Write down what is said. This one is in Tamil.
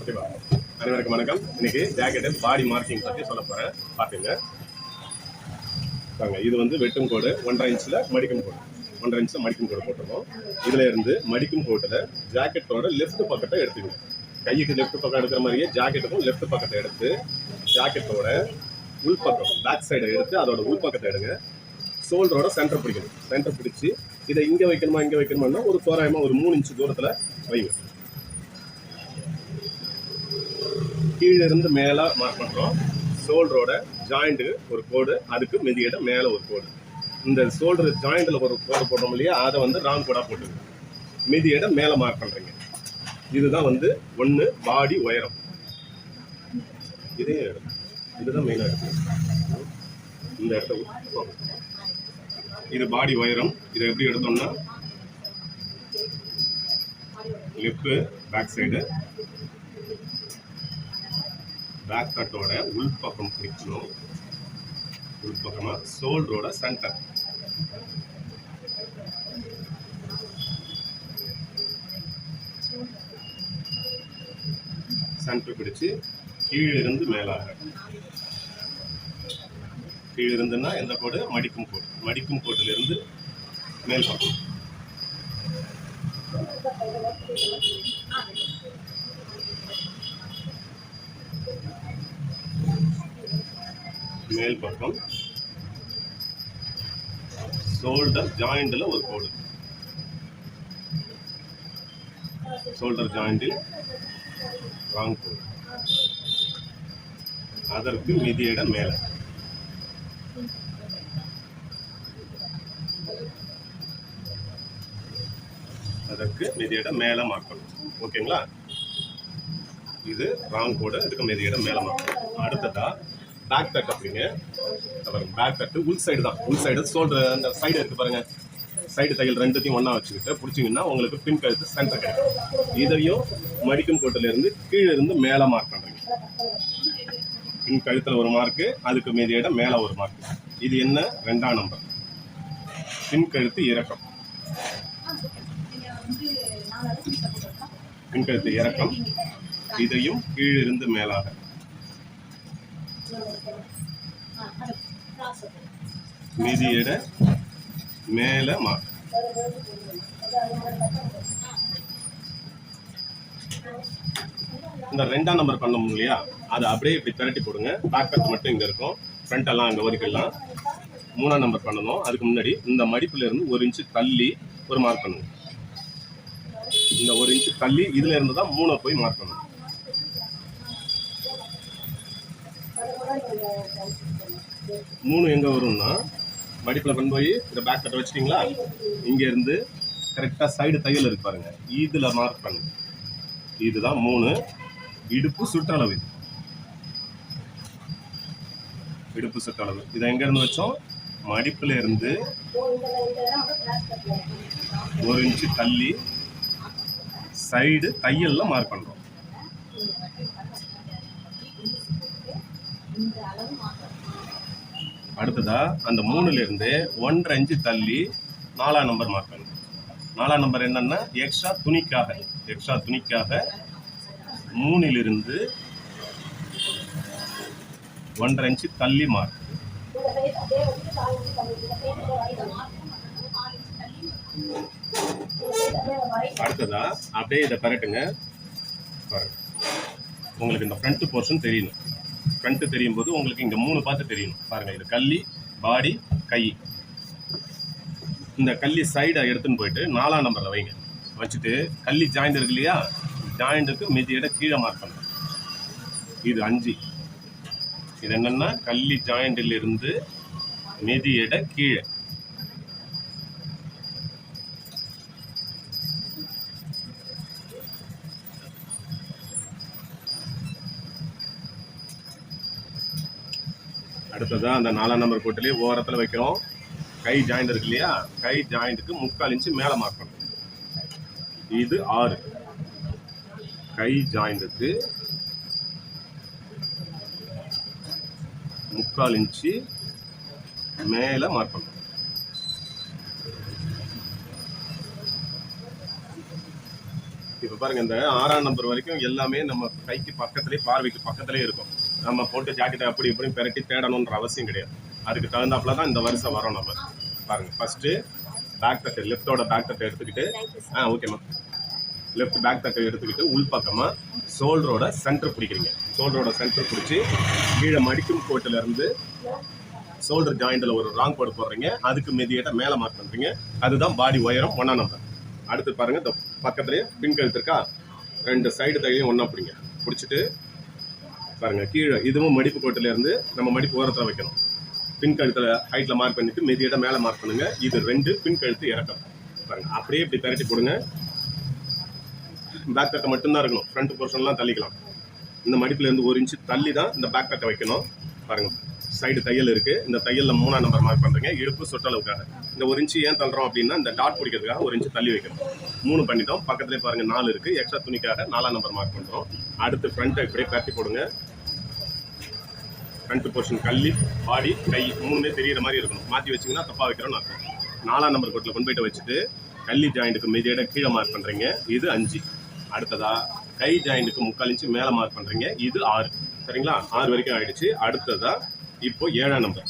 ஓகேவா அனைவருக்கும் வணக்கம். இன்னைக்கு ஜாக்கெட்டு பாடி மார்க்கிங் பற்றி சொல்ல போகிறேன் பார்த்துங்க பாருங்க இது வந்து வெட்டும் கோடு. ஒன்றரை இன்ச்சில் மடிக்கும் கோடு. ஒன்றரை இன்ச்சில் மடிக்கும் கோடு போட்டிருக்கோம். இதில் இருந்து மடிக்கும் கோட்டில் ஜாக்கெட்டோட லெஃப்ட் பக்கத்தை எடுத்துக்கணும் கைக்கு லெஃப்ட் பக்கம் எடுக்கிற மாதிரியே ஜாக்கெட்டுக்கும் லெஃப்ட் பக்கத்தை எடுத்து ஜாக்கெட்டோட உள் பக்கம் பேக் சைடை எடுத்து அதோட உள் பக்கத்தை எடுங்க. ஷோல்டரோட சென்டர் பிடிக்கணும். சென்டர் பிடிச்சி இதை இங்கே வைக்கணுமா இங்கே வைக்கணுமானா ஒரு தோராயமாக ஒரு மூணு இன்ச்சு தூரத்தில் வைங்க. கீழே இருந்து மேலே மார்க் பண்ணுறோம் ஷோல்டரோட ஜாயிண்ட்டு ஒரு கோடு அதுக்கு மிதியிட மேலே ஒரு கோடு. இந்த ஷோல்டர் ஜாயிண்டில் ஒரு கோடு போடுறோம் இல்லையா? அதை வந்து ராங் கோடாக போட்டுங்க மிதியிட மேலே மார்க் பண்ணுறீங்க இதுதான் வந்து ஒன்று பாடி உயரம். இதே இடம் இதுதான் மெயினாக எடுக்கணும் இந்த இடத்த இது பாடி உயரம். இதை எப்படி எடுத்தோம்னா லிப்பு பேக் சைடு பேக் கட்டோட உள் பக்கம் பிடிக்கணும் உள்பக்கமா ஷோல்டரோட சென்டர் சென்டர் பிடிச்சு கீழிருந்து மேலாக. கீழிருந்துன்னா எந்த கோடு? மடிக்கும் கோடு. மடிக்கும் கோட்டிலிருந்து மேல் பக்கம். மேல் பக்கம். ஷோல்டர் ஜாயிண்டில் ஒரு கோடு. ஷோல்டர் ஜாயிண்டில் ராங் கோடு. அதற்கு மிதியிட மேலே. அதற்கு மிதியிட மேலே மாற்றணும் ஓகேங்களா? இது ராங் கோடு இதுக்கு மிதியிட மேலே மாற்றணும் அடுத்ததாக பேக் தட் அப்படிங்க. பேக் தட்டு உள் சைடு தான். உள் சைடு ஷோல்டர் அந்த சைடு இருக்கு பாருங்க. சைடு தையல் ரெண்டுத்தையும் ஒன்றா வச்சுக்கிட்டு பிடிச்சிங்கன்னா உங்களுக்கு பின் கழுத்து சென்டர் கிடைக்கும். இதையும் மடிக்கும் கோட்டிலிருந்து கீழே இருந்து மேலே மார்க் பண்ணுறீங்க பின் கழுத்தில் ஒரு மார்க்கு அதுக்கு மீதியிட மேலே ஒரு மார்க் இது என்ன? ரெண்டாம் நம்பர் பின் கழுத்து இறக்கம். பின் கழுத்து இறக்கம். இதையும் கீழிருந்து மேலாக. மீதியிட மேலே மார்க் இந்த ரெண்டாம் நம்பர் பண்ணோம் இல்லையா? அதை அப்படியே இப்படி திரட்டி போடுங்க. பேக் மட்டும் இங்கே இருக்கும். ஃப்ரண்ட் எல்லாம் அங்கே வரைக்கும் மூணாம் நம்பர் பண்ணணும். அதுக்கு முன்னாடி இந்த மடிப்புல இருந்து ஒரு இன்ச்சு தள்ளி ஒரு மார்க் பண்ணுங்க இந்த ஒரு இன்ச்சு தள்ளி இதுல இருந்து தான் மூணை போய் மார்க் பண்ணணும். மூணு எங்கே வரும்னா வடிப்பில் கொண்டு போய் இந்த பேக் கட்ட வச்சிட்டிங்களா? இங்கேருந்து இருந்து சைடு தையல் இருக்கு பாருங்க. இதில் மார்க் பண்ணுங்க. இதுதான் மூணு. இடுப்பு சுற்றளவு. இடுப்பு சுற்றளவு. இதை எங்கேருந்து வச்சோம்? மடிப்பில் இருந்து ஒரு இன்ச்சு தள்ளி சைடு தையலில் மார்க் பண்ணுறோம் அடுத்ததா அந்த மூணுல இருந்து ஒன்றரை அஞ்சு தள்ளி நாலாம் நம்பர் மார்க் பண்ணுங்க நாலாம் நம்பர் என்னன்னா எக்ஸ்ட்ரா துணிக்காக எக்ஸ்ட்ரா துணிக்காக மூணிலிருந்து ஒன்றரை இன்ச்சு தள்ளி மார்க் அடுத்ததா அப்படியே இதை பரட்டுங்க. உங்களுக்கு இந்த ஃப்ரண்ட் போர்ஷன் தெரியணும். ஃப்ரண்ட் தெரியும் போது உங்களுக்கு இங்க மூணு பார்த்து தெரியும். பாருங்க இது கள்ளி பாடி கை. இந்த கள்ளி சைடை எடுத்துன்னு போயிட்டு நாலாம் நம்பர்ல வைங்க. வச்சுட்டு கள்ளி ஜாயிண்ட் இருக்கு இல்லையா? ஜாயிண்ட்டுக்கு மிதியிட கீழே மார்க் பண்ணுங்க. இது அஞ்சு. இது என்னன்னா கள்ளி ஜாயிண்டில் இருந்து மிதியிட கீழே. அடுத்ததாக அந்த நாலாம் நம்பர் கோட்டிலே ஓரத்தில் வைக்கிறோம். கை ஜாயிண்ட் இருக்கு இல்லையா? கை ஜாயிண்ட்டுக்கு முக்கால் இன்ச்சு மேலே மார்க் பண்ணணும். இது ஆறு. கை ஜாயிண்ட்டுக்கு முக்கால் இன்ச்சு மேலே மார்க் பண்ணணும். இப்போ பாருங்கள் இந்த ஆறாம் நம்பர் வரைக்கும் எல்லாமே நம்ம கைக்கு பக்கத்துலேயே பார்வைக்கு பக்கத்துலேயே இருக்கும். நம்ம போட்டு ஜாக்கெட்டை அப்படி இப்படி பெரட்டி தேடணுன்ற அவசியம் கிடையாது. அதுக்கு தகுந்தாப்புல தான் இந்த வருஷம் வரும் நம்ம. பாருங்கள் ஃபஸ்ட்டு பேக் தட்டு லெஃப்டோட பேக் தட்டை எடுத்துக்கிட்டு ஆ ஓகேம்மா லெஃப்ட் பேக் தட்டை எடுத்துக்கிட்டு உள் பக்கமாக ஷோல்டரோட சென்டர் பிடிக்கிறீங்க. ஷோல்டரோட சென்டர் பிடிச்சி கீழே மடிக்கும் கோட்டிலேருந்து ஷோல்டர் ஜாயிண்டில் ஒரு ராங் கோடு போடுறீங்க. அதுக்கு மெதியிட்ட மேலே மார்க் பண்றீங்க. அதுதான் பாடி உயரம் ஒன்றா நம்பர் அடுத்து பாருங்கள் இந்த பக்கத்துலேயே பின் கழுத்து இருக்கா? ரெண்டு சைடு தையும் ஒன்றா பிடிங்க. பிடிச்சிட்டு பாருங்கள் கீழே இதுவும் மடிப்பு கோட்டிலேருந்து நம்ம மடிப்பு ஓரத்தில் வைக்கணும். பின் கழுத்தில் ஹைட்டில் மார்க் பண்ணிவிட்டு மெதியிட்ட மேலே மார்க் பண்ணுங்கள் இது ரெண்டு பின் கழுத்து இறக்கம். பாருங்கள் அப்படியே இப்படி திரட்டி போடுங்க. பேக் கட்டை மட்டும்தான் இருக்கணும். ஃப்ரண்ட் போர்ஷன்லாம் தள்ளிக்கலாம். இந்த மடிப்புலேருந்து ஒரு இன்ச்சு தள்ளி தான் இந்த பேக் கட்டை வைக்கணும். பாருங்கள் சைடு தையல் இருக்குது இந்த தையலில் மூணாம் நம்பர் மார்க் பண்ணுறீங்க இடுப்பு சுற்றளவுக்காக இந்த ஒரு இன்ச்சு ஏன் தள்ளுறோம் அப்படின்னா இந்த டாட் பிடிக்கிறதுக்காக ஒரு இன்ச்சு தள்ளி வைக்கணும். மூணு பண்ணிட்டோம். பக்கத்துலேயே பாருங்கள் நாலு இருக்குது எக்ஸ்ட்ரா துணிக்காக நாலாம் நம்பர் மார்க் பண்ணுறோம் அடுத்து ஃப்ரண்ட்டை இப்படியே பேட்டி போடுங்க. ஃப்ரண்ட் போர்ஷன் கள்ளி பாடி கை மூணுமே தெரியிற மாதிரி இருக்கணும். மாற்றி வச்சிங்கன்னா தப்பாக வைக்கிறோம்னு அர்த்தம். நாலாம் நம்பர் கோட்டில் கொண்டு போயிட்டு வச்சுட்டு கள்ளி ஜாயிண்ட்டுக்கு மீதியோட கீழே மார்க் பண்ணுறீங்க இது அஞ்சு. அடுத்ததாக கை ஜாயிண்ட்டுக்கு முக்கால் இன்ச்சு மேலே மார்க் பண்ணுறீங்க இது ஆறு. சரிங்களா? ஆறு வரைக்கும் ஆயிடுச்சு. அடுத்ததாக இப்போ ஏழாம் நம்பர்